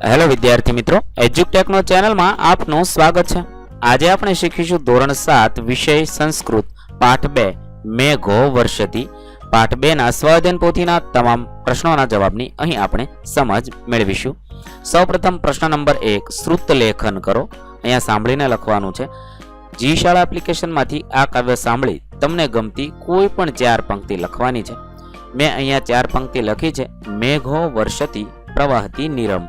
Hello વિદ્યાર્થી મિત્રો એજ્યુટેકનો ચેનલમાં આપનું સ્વાગત છે. આજે આપણે શીખીશું ધોરણ સાત, વિષય સંસ્કૃત, પાઠ બે, મેઘો વર્ષતી પાઠ બે ના સ્વાધ્યાયન પોથીના તમામ પ્રશ્નોના જવાબની અહીં આપણે સમજ મેળવીશું. સૌપ્રથમ પ્રશ્ન નંબર એક, શ્રુત લેખન કરો. અહીંયા સાંભળીને લખવાનું છે, જી શાળા એપ્લિકેશનમાંથી આ કાવ્ય સાંભળી તમને ગમતી કોઈ પણ ચાર પંક્તિ લખવાની છે. મેં અહીંયા ચાર પંક્તિ લખી છે, મેઘો વર્ષતી પ્રવાહતી નિરમ.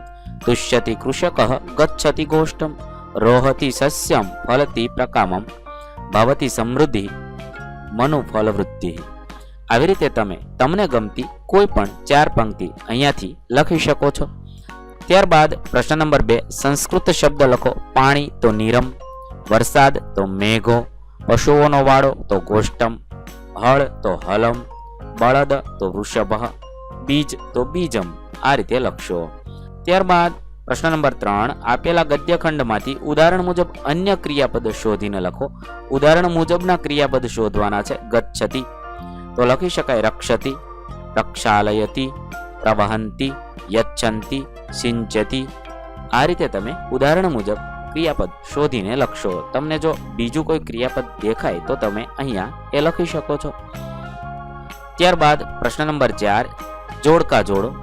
તુષ્યતિ કૃષક ગચ્છતિ ગોષ્ઠમ રોહતિ સસ્યમ ફલતી પ્રકામમ ભવતી સમૃદ્ધિ મનુ ફલવૃદ્ધિ આવી રીતે તમે તમને ગમતી કોઈ પણ ચાર પંક્તિ અહીંયાથી લખી શકો છો ત્યારબાદ પ્રશ્ન નંબર બે સંસ્કૃત શબ્દ લખો પાણી તો નિરમ વરસાદ તો મેઘો પશુઓનો વાળો તો ગોષ્ઠમ હળ તો હલમ બળદ તો વૃષભ બીજ તો બીજમ આ રીતે લખશો ત્યારબાદ પ્રશ્ન નંબર ત્રણ, આપેલા ગદ્યખંડમાંથી ઉદાહરણ મુજબ અન્ય ક્રિયાપદ શોધીને લખો. ઉદાહરણ મુજબના ક્રિયાપદ શોધવાના છે ગચ્છતિ. તો લખી શકાય રક્ષતિ, રક્ષાલયતી, પ્રવહંતી, યચ્છંતી, સિંચતી. આ રીતે તમે ઉદાહરણ મુજબ ક્રિયાપદ શોધીને લખશો. તમને જો બીજું કોઈ ક્રિયાપદ દેખાય તો તમે અહીંયા એ લખી શકો છો. ત્યારબાદ પ્રશ્ન નંબર ચાર, જોડકા જોડો.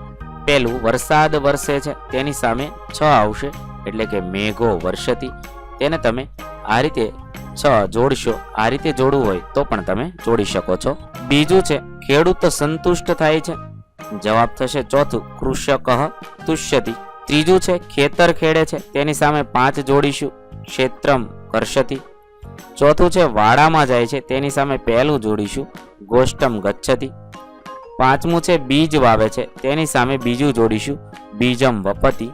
પહેલું વરસાદ વરસે છે, તેની સામે છ આવશે, એટલે કે મેઘો વર્ષતી. તેને તમે આ રીતે છ જોડશો, આ રીતે જોડવું હોય તો પણ તમે જોડી શકો છો. બીજું છે, ખેડૂત સંતુષ્ટ થાય છે. જવાબ થશે ચોથું, કૃષક તુષ્યતી. ત્રીજું છે, ખેતર ખેડે છે, તેની સામે પાંચ જોડીશું, ક્ષેત્રમ કરશતી ચોથું છે, વાડામાં જાય છે, તેની સામે પહેલું જોડીશું ગોષ્ઠમ ગચ્છતિ. પાંચમું છે બીજ વાવે છે. તેની સામે બીજું જોડીશું. બીજમ વપતિ.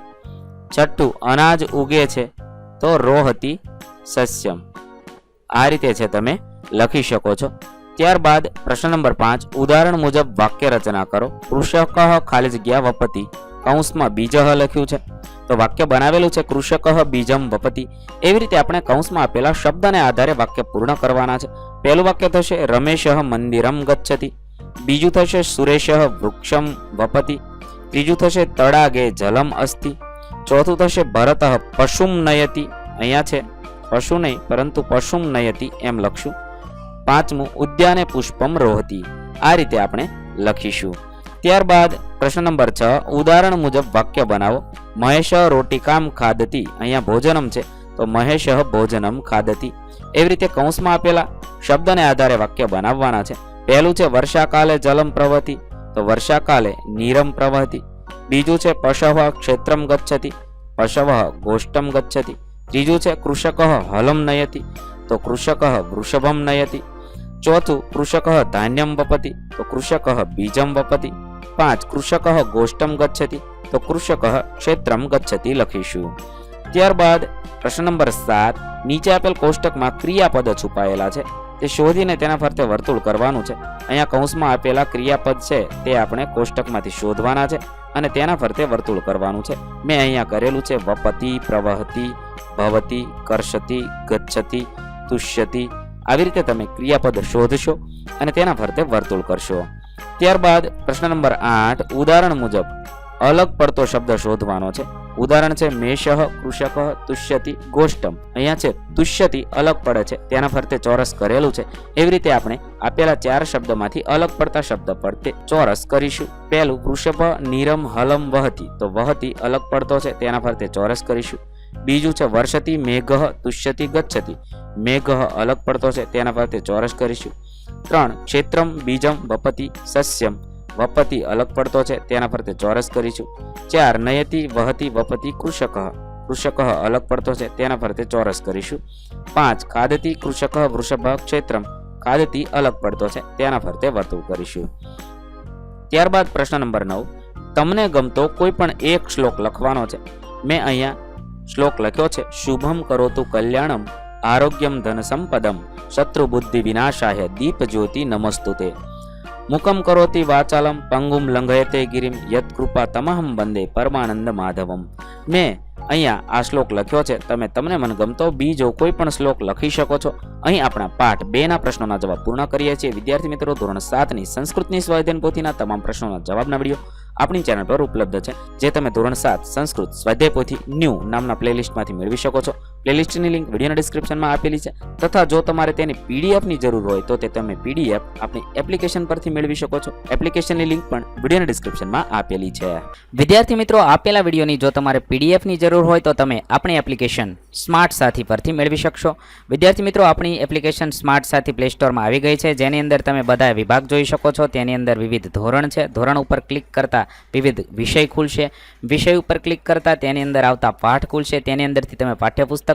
છઠ્ઠું, અનાજ ઉગે છે તો રોહતી સસ્યમ. આ રીતે છે તમે લખી શકો છો. ત્યારબાદ પ્રશ્ન નંબર પાંચ, ઉદાહરણ મુજબ વાક્ય રચના કરો. કૃષક ખાલી જગ્યા વપતિ. કૌંસમાં બીજહ લખ્યું છે. તો વાક્ય બનાવેલું છે, કૃષક બીજમ વપતિ. એવી રીતે આપણે કૌંસમાં આપેલા શબ્દને આધારે વાક્ય પૂર્ણ કરવાના છે. પહેલું વાક્ય થશે, રમેશ મંદિરમ ગચ્છતિ. બીજું થશે સુરેશ વૃક્ષમ વપતિ. ત્રીજું થશે તળાગે જલમ અસ્તિ. ચોથું થશે ભરત પશુમ નયતિ. અહીંયા છે પશુ નહીં, પરંતુ પશુમ નયતિ એમ લખશું. પાંચમું, ઉદ્યાને પુષ્પમ રોહતી. આ રીતે આપણે લખીશું. ત્યારબાદ પ્રશ્ન નંબર છ, ઉદાહરણ મુજબ વાક્ય બનાવો. મહેશ રોટિકામ ખાદતી અહીંયા ભોજનમ છે, તો મહેશ ભોજનમ ખાદતી એવી રીતે કૌંસમાં આપેલા શબ્દને આધારે વાક્ય બનાવવાના છે. પહેલું છે વર્ષાકાલે જલમ પ્રવહતી. તો વર્ષાકાલે નીરમ પ્રવહતી. બીજું છે પશવ ક્ષેત્રમ ગચ્છતિ. પશવ ગોષ્ઠમ ગચ્છતિ. ત્રીજું છે કૃષક હલમ નયતિ. તો કૃષક વૃષભમ નયતિ. ચોથું કૃષક ધાન્યમ વપતિ. તો કૃષક બીજમ વપતિ. પાંચ કૃષક ગોષ્ઠમ ગચ્છતિ. તો કૃષક ક્ષેત્રમ ગચ્છતિ લખીશું. ત્યારબાદ પ્રશ્ન નંબર સાત. નીચે આપેલ કોષ્ટકમાં ક્રિયાપદ છુપાયેલા છે. તે શોધીને તેના ફરતે વર્તુળ કરવાનું છે. અહીંયા કૌંસમાં આપેલા ક્રિયાપદ છે તે આપણે કોષ્ટકમાંથી શોધવાના છે અને તેના ફરતે વર્તુળ કરવાનું છે. મેં અહીંયા કરેલું છે વપતિ, પ્રવહતી, ભવતી કરશતી ગચ્છતી, તુષ્યતી. આવી રીતે તમે ક્રિયાપદ શોધશો અને તેના ફરતે વર્તુળ કરશો. ત્યારબાદ પ્રશ્ન નંબર આઠ, ઉદાહરણ મુજબ અલગ પડતો શબ્દ શોધવાનો છે. ઉદાહરણ છે મેષહ કૃષક તુષ્યતિ ગોષ્ઠમ અહીંયા છે, તુષ્યતિ અલગ પડે છે, તેના ફરતે ચોરસ કરેલું છે. એવી રીતે આપણે આપેલા ચાર શબ્દમાંથી અલગ પડતા શબ્દ ફરતે ચોરસ કરીશું. પહેલું, વૃષભ નીરમ હલમ વહતી. તો વહતી અલગ પડતો છે, તેના ફરતે ચોરસ કરીશું. બીજું છે, વર્ષતી મેઘહ તુષ્યતિ ગચ્છતિ. મેઘહ અલગ પડતો છે, તેના ફરતે ચોરસ કરીશું. ત્રણ, ક્ષેત્રમ બીજમ વપતિ સસ્યમ. વપતિ અલગ પડતો છે, તેના ફરતે ચોરસ કરીશું. ચાર, નયતિ, વહતી, વપતિ, કૃષક કૃષક અલગ પડતો છે, તેના ફરતે ચોરસ કરીશું. પાંચ, ખાદતી, કૃષક, વૃષભ, ક્ષેત્રમ, ખાદતી અલગ પડતો છે, તેના ફરતે વર્તુળ કરીશું. ત્યારબાદ પ્રશ્ન નંબર નવ. તમને ગમતો કોઈ પણ એક શ્લોક લખવાનો છે. મેં અહીંયા શ્લોક લખ્યો છે, શુભમ કરોતુ કલ્યાણમ, આરોગ્યમ ધન સંપદમ શત્રુ બુદ્ધિ વિનાશાય, દીપ જ્યોતિ નમસ્તુતે. મુકમ કરોતિ વાચાલમ પંગુમ લંઘયતે ગિરિમ યત કૃપા તમહમ વંદે પરમાનંદ માધવમ. મેં અહીંયા આ શ્લોક લખ્યો છે. તમે તમને મન ગમતો બીજો કોઈ પણ શ્લોક લખી શકો છો. અહીં આપણા પાઠ બે ના પ્રશ્નોના જવાબ પૂર્ણ કરીએ છીએ. વિદ્યાર્થી મિત્રો, ધોરણ સાતની સંસ્કૃતની સ્વાધ્યાયન પોથીના તમામ પ્રશ્નોના જવાબના વીડિયો આપણી ચેનલ પર ઉપલબ્ધ છે. જે તમે ધોરણ સાત સંસ્કૃત સ્વાધ્યાય પોથી ન્યૂ નામના પ્લેલિસ્ટમાંથી મેળવી શકો છો. પ્લેલિસ્ટની લિંક વિડીયોના ડિસ્ક્રિપ્શનમાં આપેલી છે. તથા જો તમારે તેની પીડીએફની જરૂર હોય તો તે તમે પીડીએફ આપણી એપ્લિકેશન પરથી મેળવી શકો છો. એપ્લિકેશનની લિંક પણ વિડીયોના ડિસ્ક્રિપ્શનમાં આપેલી છે. વિદ્યાર્થી મિત્રો, આપેલા વિડીયોની જો તમારે પીડીએફની જરૂર હોય તો તમે આપણી એપ્લિકેશન સ્માર્ટ સાથી પરથી મેળવી શકશો. વિદ્યાર્થી મિત્રો, આપણી એપ્લિકેશન સ્માર્ટ સાથી પ્લે સ્ટોરમાં આવી ગઈ છે. જેની અંદર તમે બધા વિભાગ જોઈ શકો છો. તેની અંદર વિવિધ ધોરણ છે. ધોરણ ઉપર ક્લિક કરતા વિવિધ વિષય ખુલશે. વિષય ઉપર ક્લિક કરતા તેની અંદર આવતા પાઠ ખુલશે. તેની અંદરથી તમે પાઠ્યપુસ્તક